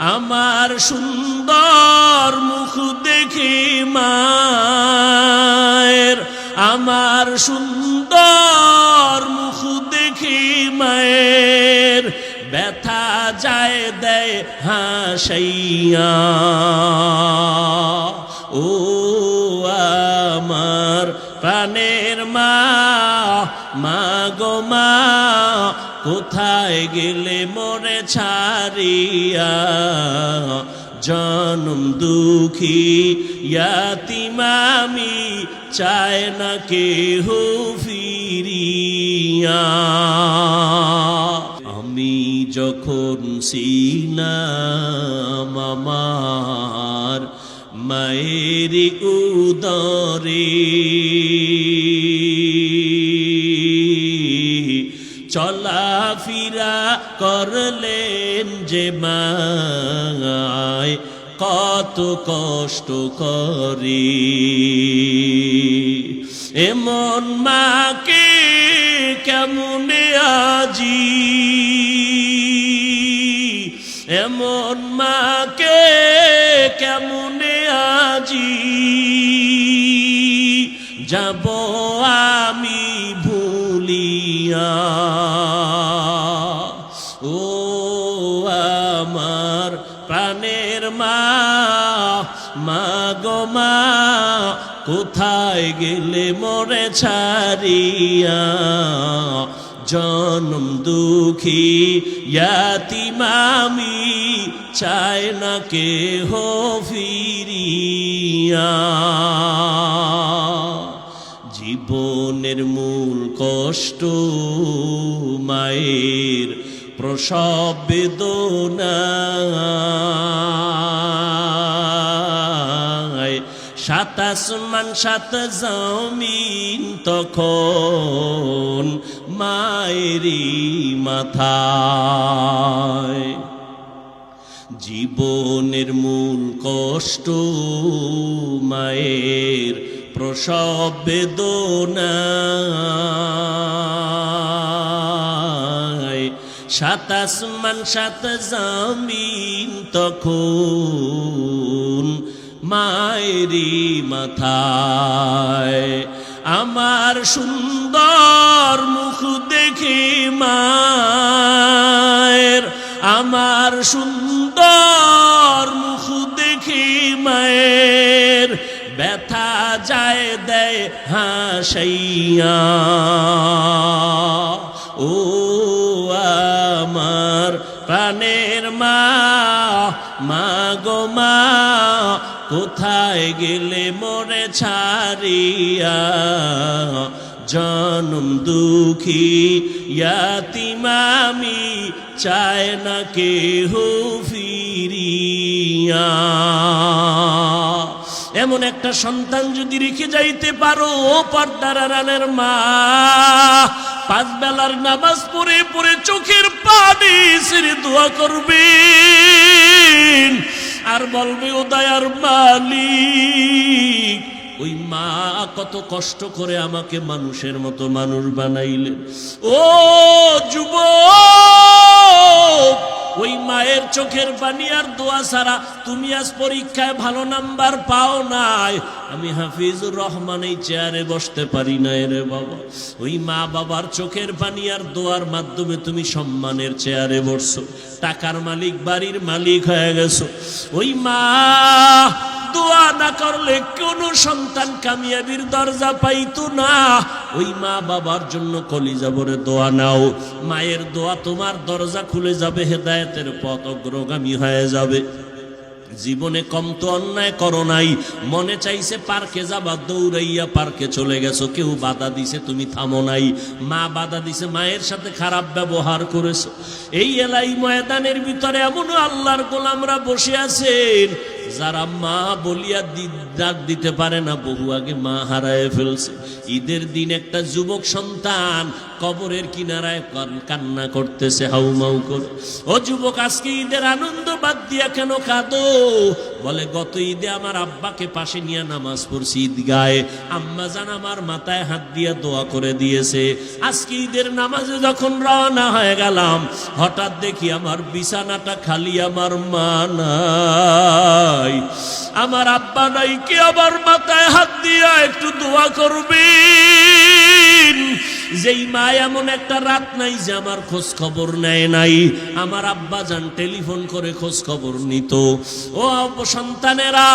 আমার সুন্দর মুখ দেখে মায়ের। আমার সুন্দর মুখ দেখে মায়ের। ব্যথা যায়, দেয় হাসাইয়া। ও আমার প্রাণের মা মা গো মা কোথায় গেলে মরে ছাড়িয়া? জনম দুঃখী, ইয়াতিমামি চায় না কেহ ফিরিয়া। আমি যখন সিনাম আমার মায়ের উদরে করলেন যে মায়, কত কষ্ট করে। এমন মাকে কেমনে আজি? এমন মাকে কেমনে আজি? যাব আমি ভুলিয়া। আমার প্রাণের মা। গো মা, কোথায় গেলে মরে ছাড়িয়া? জনম দুঃখী ইয়াতিমামি চায় না কে হো ফিরিয়া। জীবনের মূল কষ্ট মায়ের প্রসব বেদনায় সাত আসমান, সাত জমিন তখন মায়েরই মাথায়। জীবনের মূল কষ্ট মায়ের প্রসব বেদনায় সাত আসমান, সাত জমিন তখন মায়েরই মাথায়। আমার সুন্দর মুখ দেখি মায়ের, আমার সুন্দর মুখ দেখি মায়ের, ব্যথা যায় দেয় হাসাইয়া। ও আমার প্রাণের মা মা গো মা, কোথায় গেলে মরে ছাড়িয়া? জনম দুঃখী ইয়াতিমামি চায় না কেহ ফিরিয়া। এমন একটা সন্তান যদি রেখে যাইতে পারো, ও পর্দার রানের মা পাঁচ বেলার নামাজ পড়ে পড়ে চোখের পানি সিঁড়ি দোয়া করবে আর বলবে, ও দয়ার মালিক, ওই মা কত কষ্ট করে আমাকে মানুষের মতো মানুষ বানাইলে ও যুব ওই মায়ের চোখের পানি আর দোয়া ছাড়া তুমি আজ পরীক্ষায় ভালো নাম্বার পাও নাই। আমি হাফিজুর রহমান এই চেয়ারে বসতে পারি না রে বাবা। ওই মা বাবার চোখের পানি আর দোয়ার মাধ্যমে তুমি সম্মানের চেয়ারে বসছো। টাকার মালিক, বাড়ির মালিক হয়ে গেছো। ওই মা দোয়া না করলে কোনো সন্তান কামিয়াবির দরজা পাইতো না। ওই মা বাবার জন্য কলিজা ভরে দোয়া নাও। মায়ের দোয়া তোমার দরজা খুলে যাবে, হেদায়েতের পথ অগ্রগামী হয়ে যাবে। জীবনে কম তো অন্যায় করো নাই। মনে চাইছে পার্কে যাবা, দৌড়াইয়া পার্কে চলে গেছো। কেউ বাধা দিছে, তুমি থামো নাই। মা বাধা দিছে, মায়ের সাথে খারাপ ব্যবহার করেছ। এই এলাই ময়দানের ভিতরে এমনও আল্লাহর গোলামরা বসে আছেন। যারা মা বলিয়া ডাক দিতে পারে না, বহু আগে মা হারায় ফেলছে। ঈদের দিন একটা যুবক সন্তান কবরের কিনারায় কান্না করতেছে হাউমাউ করে। ও যুবক, আজকে ঈদের আনন্দ বাদ দিয়া কেন কাঁদো? বলে, গত ঈদে আমার আব্বাকে পাশে নিয়ে নামাজ পড়ছি ঈদগায়ে আম্মা জান আমার মাথায় হাত দিয়ে দোয়া করে দিয়েছে। আজকে ঈদের নামাজে যখন রওনা হয়ে গেলাম, হঠাৎ দেখি আমার বিছানাটা খালি, আমার মা নাই। আমার আব্বা নাই, কে আবার মাথায় হাত দিয়া একটু দোয়া করবেন? যেই মা এমন একটা রাত নাই যে আমার খোঁজ খবর নেয় নাই। আমার আব্বা যান টেলিফোন করে খোঁজ খবর নিত। ও সন্তানেরা